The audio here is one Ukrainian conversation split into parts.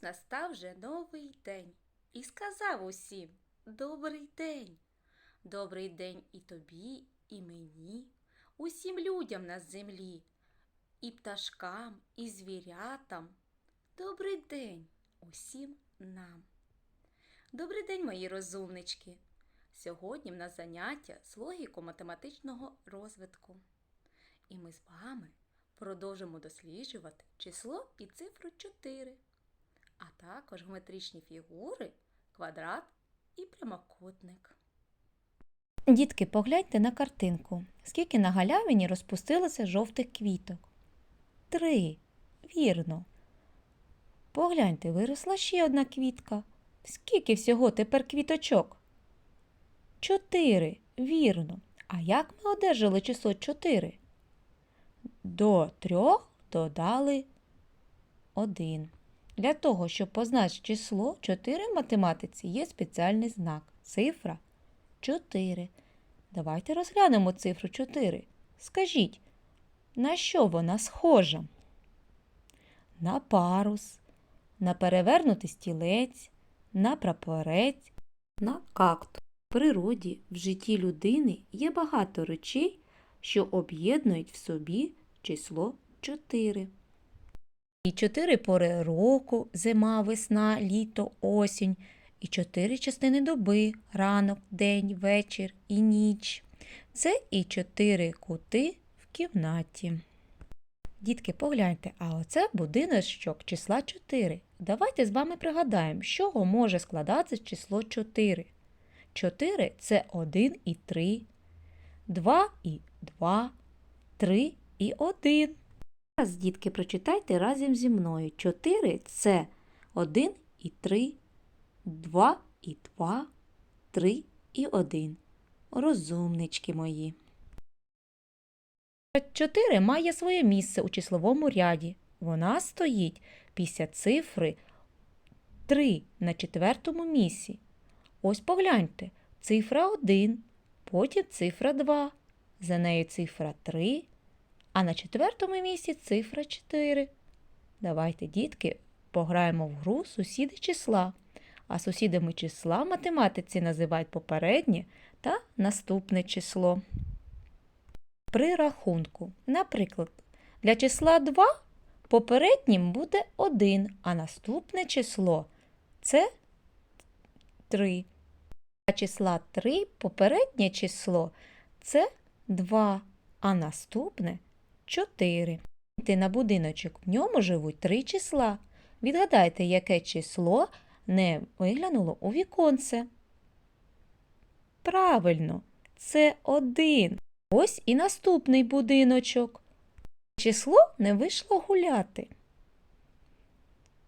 Настав вже новий день і сказав усім Добрий день. Добрий день і тобі, і мені, усім людям на землі, і пташкам, і звірятам. Добрий день усім нам. Добрий день, мої розумнички. Сьогодні в нас заняття з логіко-математичного розвитку. І ми з вами продовжимо досліджувати число і цифру 4, а також геометричні фігури, квадрат і прямокутник. Дітки, погляньте на картинку. Скільки на галявині розпустилося жовтих квіток? Три. Вірно. Погляньте, виросла ще одна квітка. Скільки всього тепер квіточок? Чотири. Вірно. А як ми одержали число чотири? До трьох додали один. Для того, щоб позначити число 4 в математиці, є спеціальний знак цифра 4. Давайте розглянемо цифру 4. Скажіть, на що вона схожа? На парус, на перевернутий стілець, на прапорець, на кактус. В природі, в житті людини є багато речей, що об'єднують в собі число 4. І чотири пори року зима, весна, літо, осінь, і чотири частини доби ранок, день, вечір і ніч. Це і чотири кути в кімнаті. Дітки, погляньте, а оце будиночок числа 4. Давайте з вами пригадаємо, з чого може складатися число 4. 4 це 1 і 3, 2 і 2, 3 і 1. Зараз, дітки, прочитайте разом зі мною. 4 це 1 і 3, 2 і 2, 3 і 1. Розумнички мої. 4 має своє місце у числовому ряді. Вона стоїть після цифри 3 на четвертому місці. Ось погляньте, цифра 1, потім цифра 2, за нею цифра 3, а на четвертому місці цифра 4. Давайте, дітки, пограємо в гру сусіди числа. А сусідами числа математиці називають попереднє та наступне число. При рахунку. Наприклад, для числа 2 попереднім буде 1, а наступне число це 3. Для числа 3 попереднє число це 2, а наступне 4. Ти на будиночок в ньому живуть три числа. Відгадайте, яке число не виглянуло у віконце. Правильно, це один. Ось і наступний будиночок. Число не вийшло гуляти.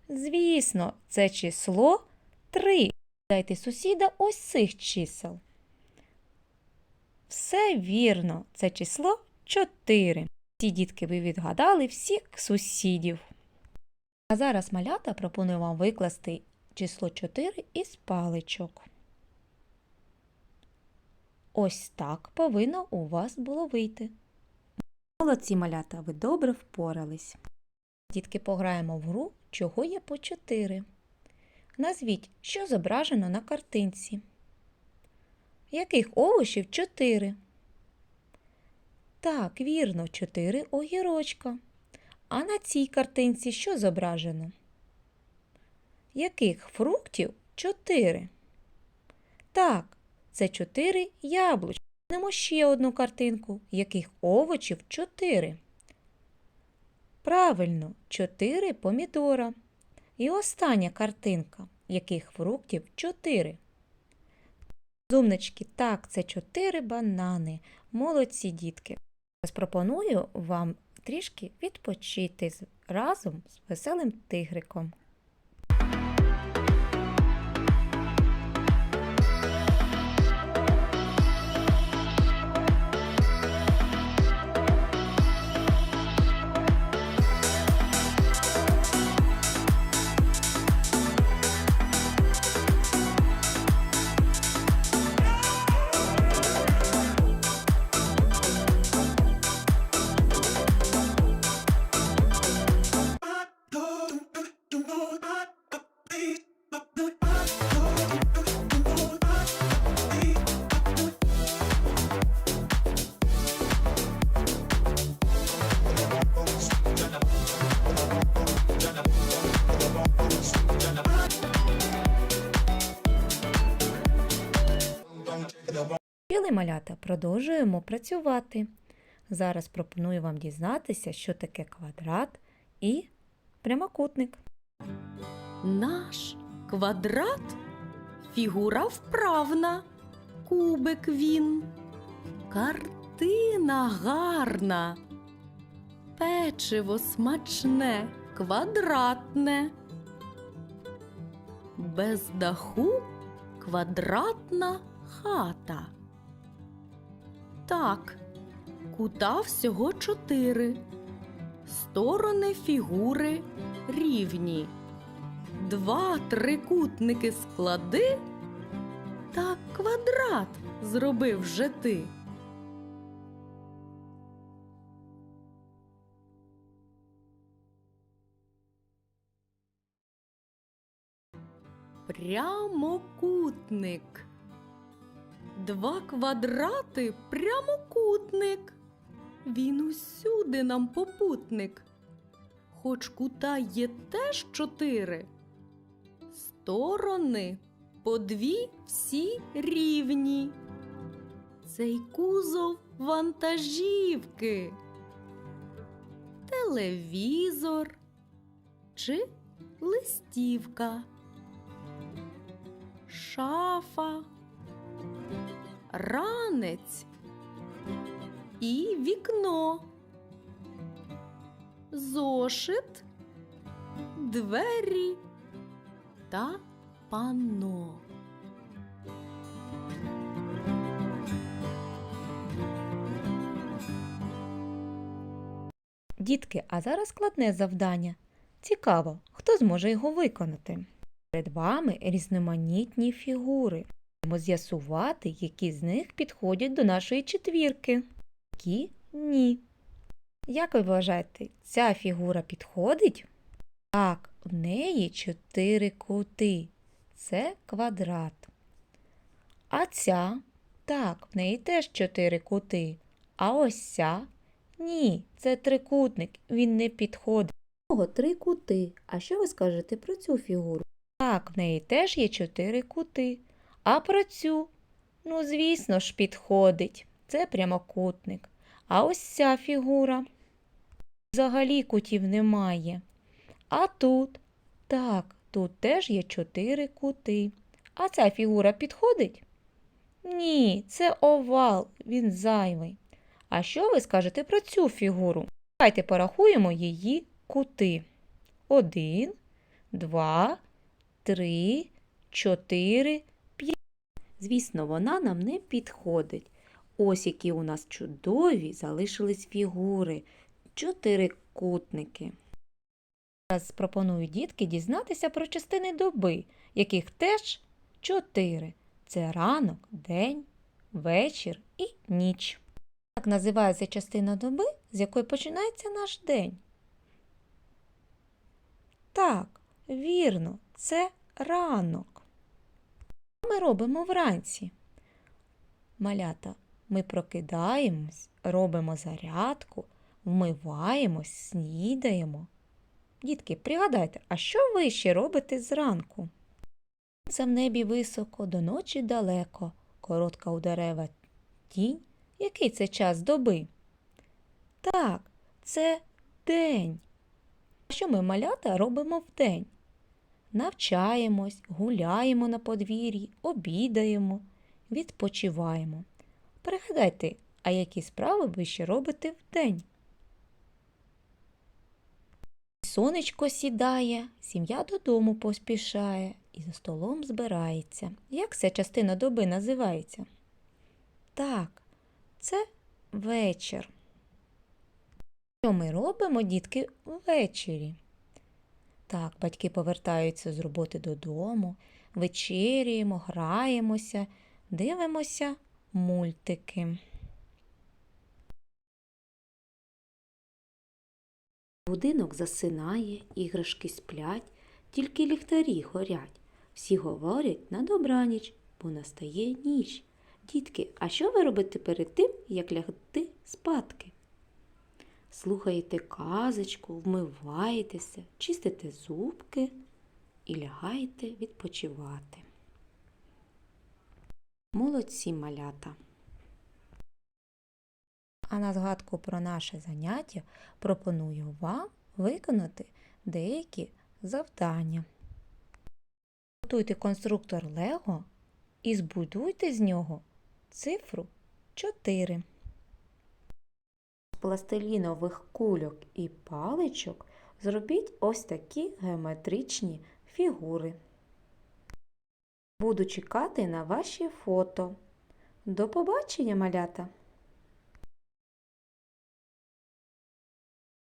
Звісно, це число 3. Дайте сусіда ось цих чисел. Все вірно, це число 4. Ці дітки ви відгадали всіх сусідів. А зараз малята пропоную вам викласти число 4 із паличок. Ось так повинно у вас було вийти. Молодці малята, ви добре впорались. Дітки пограємо в гру, чого є по 4. Назвіть, що зображено на картинці. Яких овочів 4? Так, вірно, 4 огірочка. А на цій картинці що зображено? Яких фруктів 4? Так, це 4 яблучка. Немо ще одну картинку. Яких овочів 4? Правильно, 4 помідора. І остання картинка. Яких фруктів 4? Зумнички, так, це 4 банани. Молодці дітки. Пропоную вам трішки відпочити разом з веселим тигриком. Далі, малята, продовжуємо працювати. Зараз пропоную вам дізнатися, що таке квадрат і прямокутник. Наш квадрат фігура вправна, кубик він, картина гарна, печиво смачне, квадратне. Без даху квадратна хата. Так, кута всього чотири. Сторони фігури рівні. Два трикутники склади, та квадрат зробив же ти. Прямокутник. Два квадрати прямокутник. Він усюди нам попутник. Хоч кута є теж чотири. Сторони по дві всі рівні. Цей кузов вантажівки. Телевізор чи листівка. Шафа. Ранець і вікно. Зошит, двері та панно. Дітки, а зараз складне завдання. Цікаво, хто зможе його виконати? Перед вами різноманітні фігури. З'ясувати, які з них підходять до нашої четвірки, які ні. Як ви вважаєте, ця фігура підходить? Так, в неї чотири кути. Це квадрат. А ця? Так, в неї теж чотири кути. А ось ця? Ні, це трикутник, він не підходить. У нього три кути. А що ви скажете про цю фігуру? Так, в неї теж є чотири кути. А про цю? Ну, звісно ж, підходить. Це прямокутник. А ось ця фігура. Взагалі кутів немає. А тут? Так, тут теж є чотири кути. А ця фігура підходить? Ні, це овал, він зайвий. А що ви скажете про цю фігуру? Давайте порахуємо її кути. Один, два, три, чотири. Звісно, вона нам не підходить. Ось які у нас чудові залишились фігури. Чотирикутники. Зараз пропоную дітки дізнатися про частини доби, яких теж чотири. Це ранок, день, вечір і ніч. Так називається частина доби, з якої починається наш день. Так, вірно, це ранок. Ми робимо вранці? Малята, ми прокидаємось, робимо зарядку, вмиваємось, снідаємо. Дітки, пригадайте, а що ви ще робите зранку? Це в небі високо, до ночі далеко, коротка у дерева тінь. Який це час доби? Так, це день. А що ми малята робимо вдень? Навчаємось, гуляємо на подвір'ї, обідаємо, відпочиваємо. Пригадайте, а які справи ви ще робите вдень? Сонечко сідає, сім'я додому поспішає і за столом збирається. Як ця частина доби називається? Так, це вечір. Що ми робимо, дітки, ввечері? Так, батьки повертаються з роботи додому, вечеряємо, граємося, дивимося мультики. Будинок засинає, іграшки сплять, тільки ліхтарі горять. Всі говорять на добраніч, бо настає ніч. Дітки, а що ви робите перед тим, як лягти спадки? Слухаєте казочку, вмиваєтеся, чистите зубки і лягаєте відпочивати. Молодці малята! А на згадку про наше заняття пропоную вам виконати деякі завдання. Готуйте конструктор Лего і збудуйте з нього цифру 4. Пластилінових кульок і паличок зробіть ось такі геометричні фігури. Буду чекати на ваші фото. До побачення, малята!